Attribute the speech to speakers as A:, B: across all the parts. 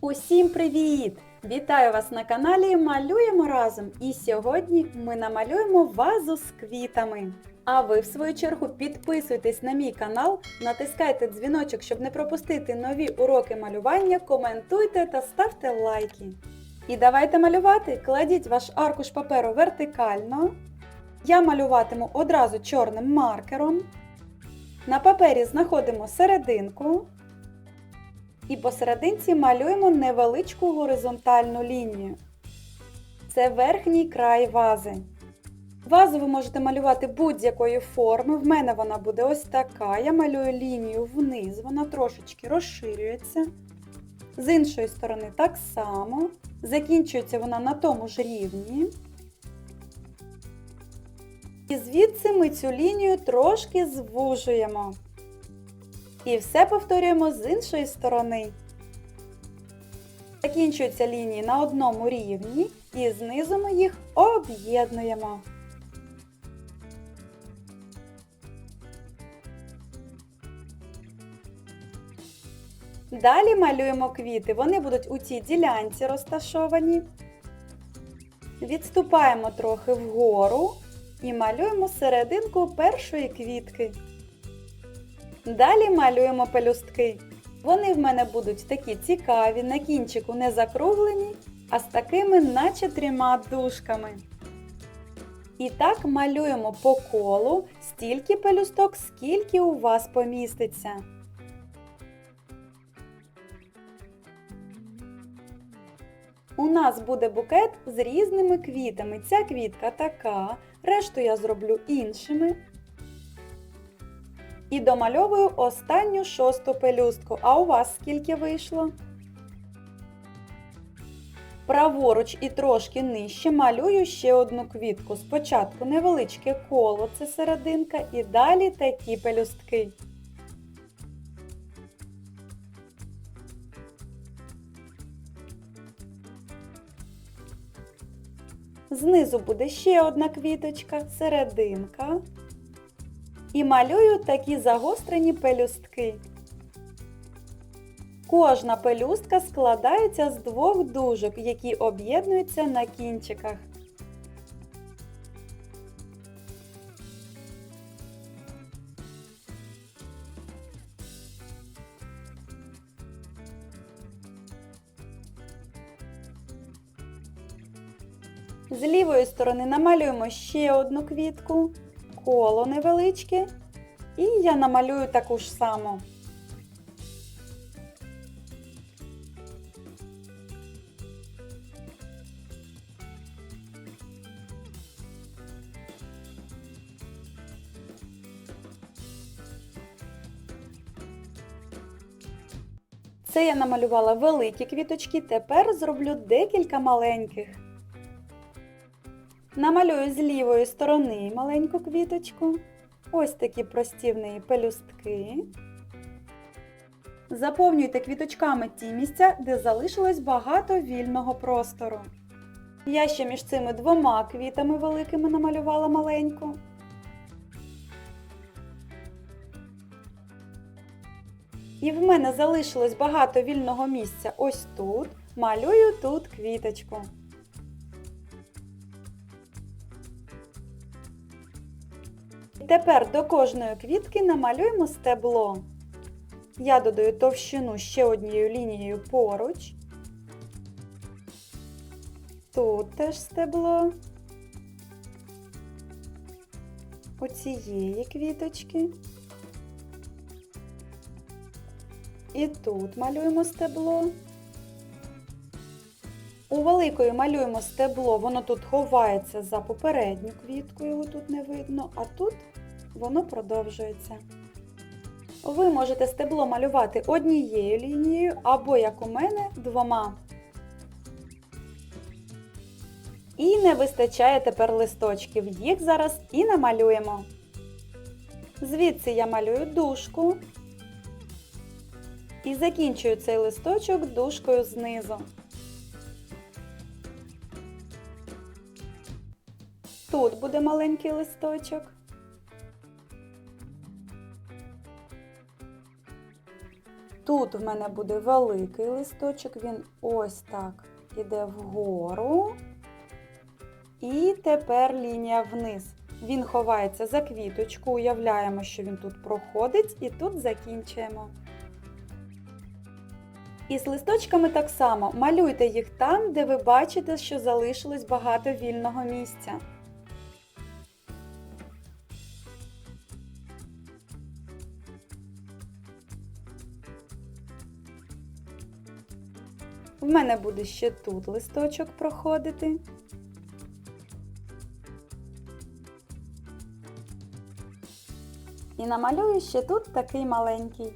A: Усім привіт! Вітаю вас на каналі Малюємо разом. І сьогодні ми намалюємо вазу з квітами. А ви, в свою чергу, підписуйтесь на мій канал, натискайте дзвіночок, щоб не пропустити нові уроки малювання, коментуйте та ставте лайки. І давайте малювати. Кладіть ваш аркуш паперу вертикально. Я малюватиму одразу чорним маркером. На папері знаходимо серединку. І посерединці малюємо невеличку горизонтальну лінію. Це верхній край вази. Вазу ви можете малювати будь-якої форми. В мене вона буде ось така. Я малюю лінію вниз, вона трошечки розширюється. З іншої сторони так само. Закінчується вона на тому ж рівні. І звідси ми цю лінію трошки звужуємо. І все повторюємо з іншої сторони. Закінчуються лінії на одному рівні і знизу ми їх об'єднуємо. Далі малюємо квіти. Вони будуть у цій ділянці розташовані. Відступаємо трохи вгору і малюємо серединку першої квітки. Далі малюємо пелюстки. Вони в мене будуть такі цікаві, на кінчику не закруглені, а з такими наче трьома дужками. І так малюємо по колу стільки пелюсток, скільки у вас поміститься. У нас буде букет з різними квітами. Ця квітка така, решту я зроблю іншими. І домальовую останню шосту пелюстку. А у вас скільки вийшло? Праворуч і трошки нижче малюю ще одну квітку. Спочатку невеличке коло, це серединка, і далі такі пелюстки. Знизу буде ще одна квіточка, серединка. І малюю такі загострені пелюстки. Кожна пелюстка складається з двох дужок, які об'єднуються на кінчиках. З лівої сторони намалюємо ще одну квітку, коло невеличке, і я намалюю таку ж саму. Це я намалювала великі квіточки, тепер зроблю декілька маленьких. Намалюю з лівої сторони маленьку квіточку. Ось такі прості в неї пелюстки. Заповнюйте квіточками ті місця, де залишилось багато вільного простору. Я ще між цими двома квітами великими намалювала маленьку. І в мене залишилось багато вільного місця ось тут. Малюю тут квіточку. Тепер до кожної квітки намалюємо стебло. Я додаю товщину ще однією лінією поруч. Тут теж стебло. У цієї квіточки. І тут малюємо стебло. У великої малюємо стебло, воно тут ховається за попередню квітку, його тут не видно, а тут воно продовжується. Ви можете стебло малювати однією лінією або, як у мене, двома. І не вистачає тепер листочків. Їх зараз і намалюємо. Звідси я малюю дужку і закінчую цей листочок дужкою знизу. Тут буде маленький листочок. Тут в мене буде великий листочок, він ось так іде вгору. І тепер лінія вниз. Він ховається за квіточку, уявляємо, що він тут проходить, і тут закінчуємо. І з листочками так само малюйте їх там, де ви бачите, що залишилось багато вільного місця. В мене буде ще тут листочок проходити. І намалюю ще тут такий маленький.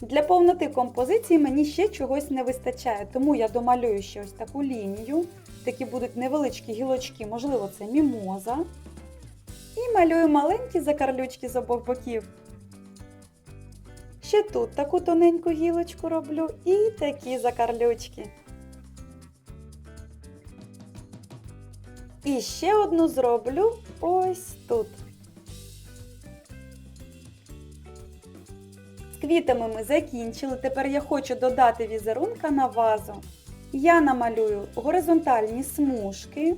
A: Для повноти композиції мені ще чогось не вистачає, тому я домалюю ще ось таку лінію. Такі будуть невеличкі гілочки, можливо, це мімоза. І малюю маленькі закарлючки з обох боків. Ще тут таку тоненьку гілочку роблю і такі закарлючки. І ще одну зроблю ось тут. З квітами ми закінчили. Тепер я хочу додати візерунка на вазу. Я намалюю горизонтальні смужки.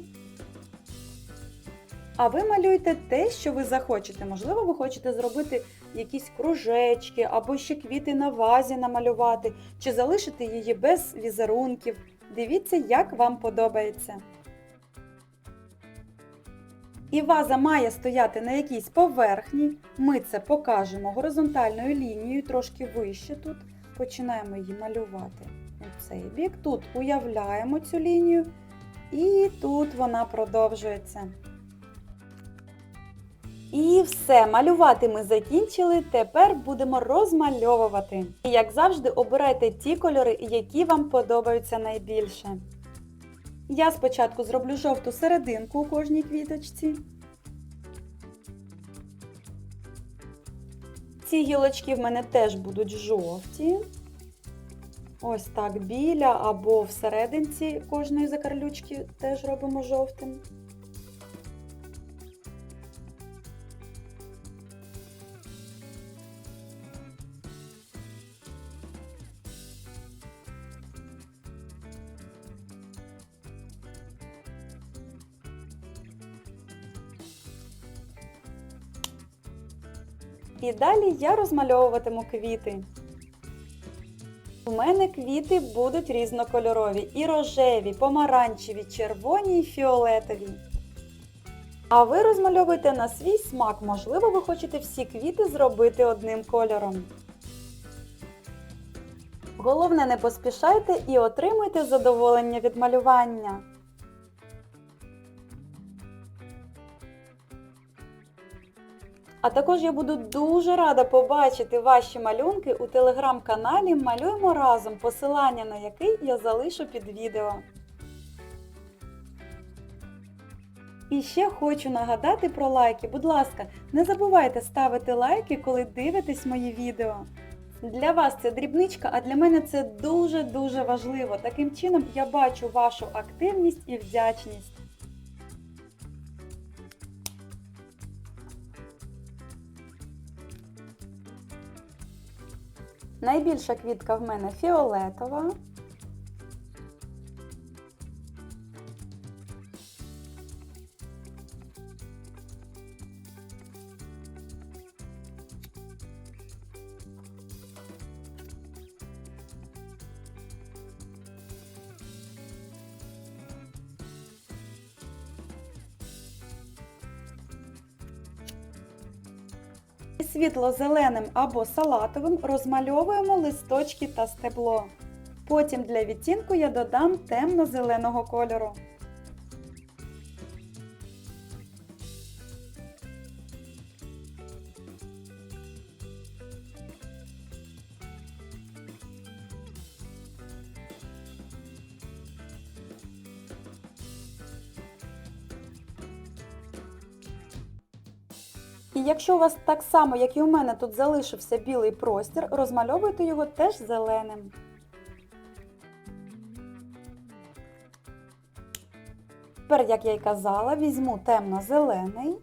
A: А ви малюєте те, що ви захочете. Можливо, ви хочете зробити якісь кружечки або ще квіти на вазі намалювати, чи залишити її без візерунків. Дивіться, як вам подобається. І ваза має стояти на якійсь поверхні. Ми це покажемо горизонтальною лінією, трошки вище тут. Починаємо її малювати у цей бік. Тут уявляємо цю лінію, і тут вона продовжується. І все, малювати ми закінчили. Тепер будемо розмальовувати. І як завжди, обирайте ті кольори, які вам подобаються найбільше. Я спочатку зроблю жовту серединку у кожній квіточці. Ці гілочки в мене теж будуть жовті. Ось так біля або всерединці кожної закарлючки теж робимо жовтим. І далі я розмальовуватиму квіти. У мене квіти будуть різнокольорові і рожеві, помаранчеві, червоні і фіолетові. А ви розмальовуєте на свій смак, можливо, ви хочете всі квіти зробити одним кольором. Головне, не поспішайте і отримуйте задоволення від малювання. А також я буду дуже рада побачити ваші малюнки у телеграм-каналі Малюємо разом, посилання на який я залишу під відео. І ще хочу нагадати про лайки. Будь ласка, не забувайте ставити лайки, коли дивитесь мої відео. Для вас це дрібничка, а для мене це дуже-дуже важливо. Таким чином я бачу вашу активність і вдячність. Найбільша квітка в мене фіолетова. Світло-зеленим або салатовим розмальовуємо листочки та стебло. Потім для відтінку я додам темно-зеленого кольору. І якщо у вас так само, як і у мене, тут залишився білий простір, розмальовуйте його теж зеленим. Тепер, як я й казала, візьму темно-зелений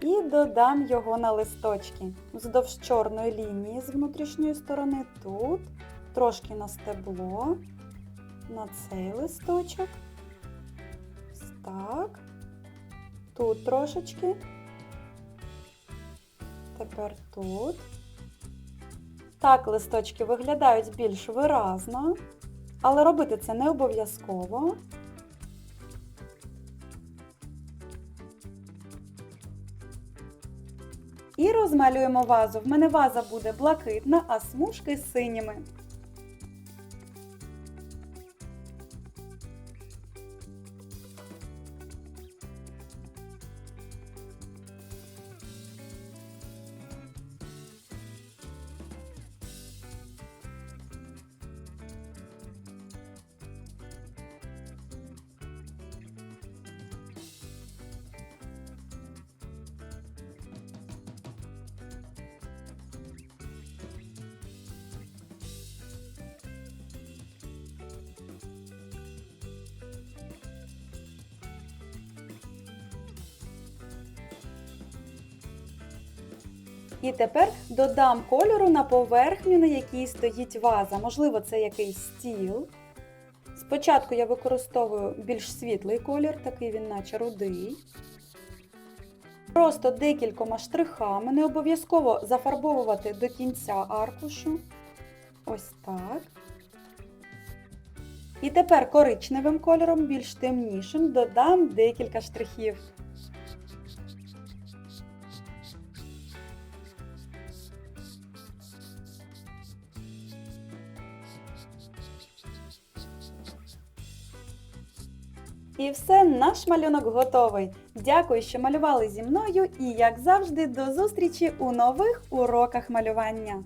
A: і додам його на листочки. Вздовж чорної лінії з внутрішньої сторони тут, трошки на стебло, на цей листочок. Так. Тут трошечки. Тепер тут. Так листочки виглядають більш виразно, але робити це не обов'язково. І розмалюємо вазу. В мене ваза буде блакитна, а смужки синіми. І тепер додам кольору на поверхню, на якій стоїть ваза. Можливо, це якийсь стіл. Спочатку я використовую більш світлий колір, такий він наче рудий. Просто декількома штрихами, не обов'язково зафарбовувати до кінця аркушу. Ось так. І тепер коричневим кольором, більш темнішим, додам декілька штрихів. І все, наш малюнок готовий. Дякую, що малювали зі мною і, як завжди, до зустрічі у нових уроках малювання.